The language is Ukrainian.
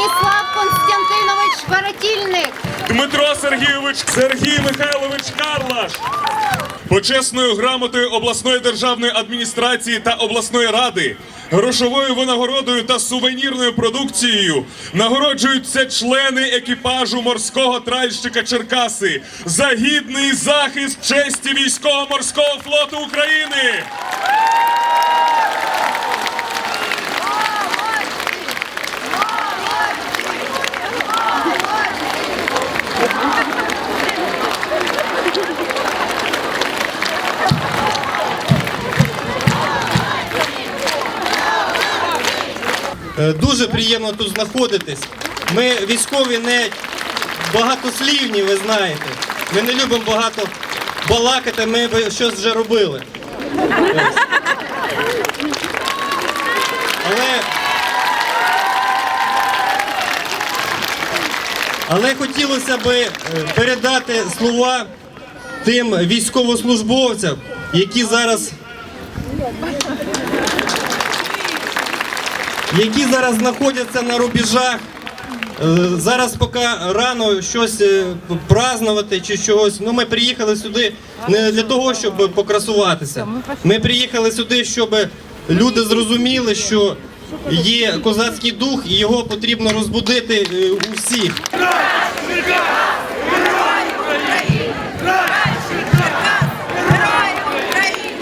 Станіслав Константинович Веретільник, Дмитро Сергійович Сергій Михайлович Карлаш. Почесною грамотою обласної державної адміністрації та обласної ради, грошовою винагородою та сувенірною продукцією нагороджуються члени екіпажу морського тральщика Черкаси за гідний захист честі військово-морського флоту України. Дуже приємно тут знаходитись. Ми військові не багатослівні, ви знаєте. Ми не любимо багато балакати, ми щось вже робили. Але, але хотілося б е, передати слова тим військовослужбовцям, які зараз які зараз знаходяться на рубежах. Е, Зараз поки рано щось е, празднувати чи чогось. Ну ми приїхали сюди не для того, щоб покрасуватися. Ми приїхали сюди, щоб люди зрозуміли, що є козацький дух, і його потрібно розбудити е, у всіх.